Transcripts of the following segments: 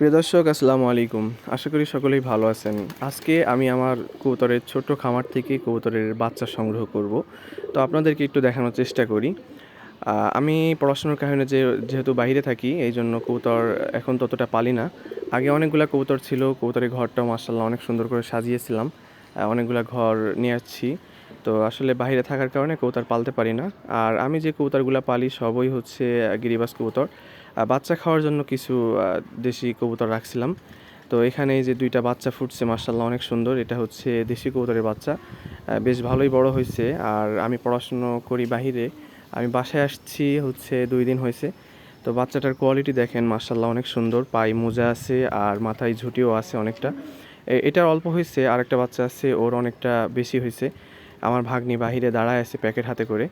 প্রিয় দর্শক, আসসালামু আলাইকুম। আশা করি সকলেই ভালো আছেন। আজকে আমি আমার কবুতরের ছোট্ট খামার থেকে কবুতরের বাচ্চা সংগ্রহ করব। তো আপনাদেরকে একটু দেখানোর চেষ্টা করি। আমি পড়াশোনার কারণে যে, যেহেতু বাইরে থাকি, এই জন্য কবুতর এখন ততটা পালি না। আগে অনেকগুলা কবুতর ছিল, কবুতরের ঘরটাও মার্শাল্লাহ অনেক সুন্দর করে সাজিয়েছিলাম। অনেকগুলা ঘর নিয়ে আসছি। তো আসলে বাইরে থাকার কারণে কবুতর পালতে পারি না। আর আমি যে কবুতরগুলো পালি সবই হচ্ছে গিরিবাস কবুতর। বাচ্চা খাওয়ার জন্য কিছু দেশি কবুতর রাখছিলাম। তো এখানে যে দুইটা বাচ্চা ফুটছে মার্শাল্লাহ অনেক সুন্দর। এটা হচ্ছে দেশি কবুতরের বাচ্চা। বেশ ভালোই বড় হয়েছে। আর আমি পড়াশুনো করি বাহিরে। আমি বাসায় আসছি হচ্ছে দুই দিন হয়েছে। তো বাচ্চাটার কোয়ালিটি দেখেন মার্শাল্লাহ অনেক সুন্দর। পায়ে মোজা আছে আর মাথায় ঝুঁটিও আছে অনেকটা। এটার অল্প হয়েছে আর একটা বাচ্চা আছে, ওর অনেকটা বেশি হয়েছে। আমার ভাগ্নি বাহিরে দাঁড়ায় আছে প্যাকেট হাতে করে।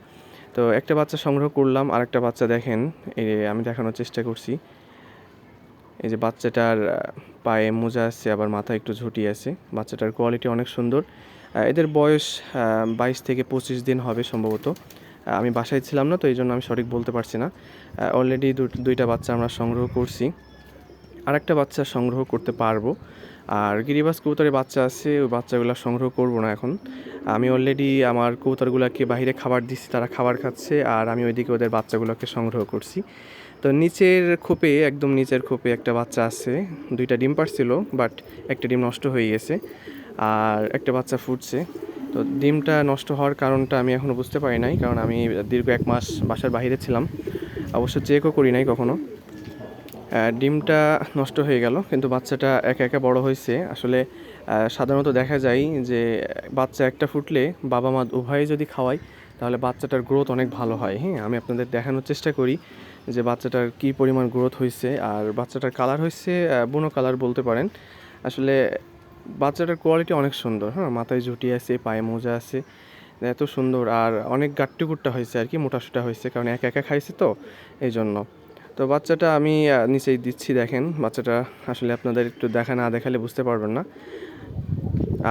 তো একটা বাচ্চা সংগ্রহ করলাম আর একটা বাচ্চা দেখেন, এই আমি দেখানোর চেষ্টা করছি। এই যে বাচ্চাটার পায়ে মোজা আছে, আবার মাথায় একটু ঝুঁটি আছে। বাচ্চাটার কোয়ালিটি অনেক সুন্দর। এদের বয়স বাইশ থেকে পঁচিশ দিন হবে সম্ভবত। আমি বাসায় ছিলাম না, তো এই জন্য আমি সঠিক বলতে পারছি না। অলরেডি দুইটা বাচ্চা আমরা সংগ্রহ করছি। আরেকটা বাচ্চা সংগ্রহ করতে পারব। আর গিরিবাস কবুতরের বাচ্চা আছে, ওই বাচ্চাগুলো সংগ্রহ করব না এখন। আমি অলরেডি আমার কবুতরগুলোকে বাইরে খাবার দিচ্ছি, তারা খাবার খাচ্ছে, আর আমি ওইদিকে ওদের বাচ্চাগুলোকে সংগ্রহ করছি। তো নিচের খোপে, একদম নিচের খোপে একটা বাচ্চা আছে, দুইটা ডিম পারছিল, বাট একটা ডিম নষ্ট হয়ে গেছে, আর একটা বাচ্চা ফুটছে। তো ডিমটা নষ্ট হওয়ার কারণটা আমি এখনও বুঝতে পারি নাই, কারণ আমি দীর্ঘ এক মাস বাসার বাইরে ছিলাম। অবশ্য চেকও করি নাই কখনো। ডিমটা নষ্ট হয়ে গেল, কিন্তু বাচ্চাটা একা একা বড় হয়েছে। আসলে সাধারণত দেখা যায় যে, বাচ্চা একটা ফুটলে বাবা মা উভয়ে যদি খাওয়ায়, তাহলে বাচ্চাটার গ্রোথ অনেক ভালো হয়। হ্যাঁ আমি আপনাদের দেখানোর চেষ্টা করি যে, বাচ্চাটার কী পরিমাণ গ্রোথ হয়েছে, আর বাচ্চাটার কালার হয়েছে বুনো কালার বলতে পারেন। আসলে, বাচ্চাটার কোয়ালিটি অনেক সুন্দর। হ্যাঁ মাথায় ঝুঁটি আছে, পায়ে মোজা আছে, এত সুন্দর। আর অনেক গাট্টু গুট্টা হয়েছে আর কি মোটাসোটা হয়েছে, কারণ একা একা খাইছে তো এই জন্য তো বাচ্চাটা আমি নিচেই দিচ্ছি, দেখেন। বাচ্চাটা আসলে আপনাদের একটু দেখা না দেখালে বুঝতে পারবেন না।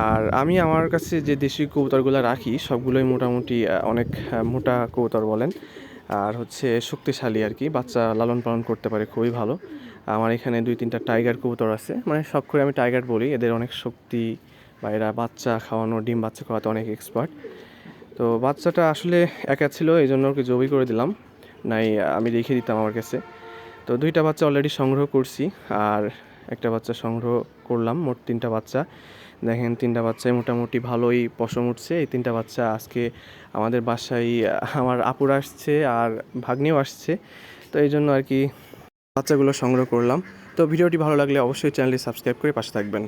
আর আমি আমার কাছে যে দেশি কবুতরগুলো রাখি, সবগুলোই মোটামুটি অনেক মোটা কবুতর বলেন। আর হচ্ছে শক্তিশালী আর কি। বাচ্চা লালন পালন করতে পারে, খুবই ভালো। আমার এখানে দুই তিনটা টাইগার কবুতর আছে। মানে সব করে আমি টাইগার বলি। এদের অনেক শক্তি, বা এরা বাচ্চা খাওয়ানো, ডিম বাচ্চা খাওয়াতে অনেক এক্সপার্ট তো বাচ্চাটা আসলে একা ছিল এই জন্য ওকে জবি করে দিলাম। নাই, আমি রেখে দিতাম আমার কাছে। তো দুইটা বাচ্চা অলরেডি সংগ্রহ করছি, আর একটা বাচ্চা সংগ্রহ করলাম, মোট তিনটা বাচ্চা। দেখেন, তিনটা বাচ্চায় মোটামুটি ভালোই পশম উঠছে। এই তিনটা বাচ্চা আজকে আমাদের বাসায়, আমার আপুর আসছে আর ভাগ্নেও আসছে। তো এই জন্য আর কি বাচ্চাগুলো সংগ্রহ করলাম। তো ভিডিওটি ভালো লাগলে অবশ্যই চ্যানেলটি সাবস্ক্রাইব করে পাশে থাকবেন।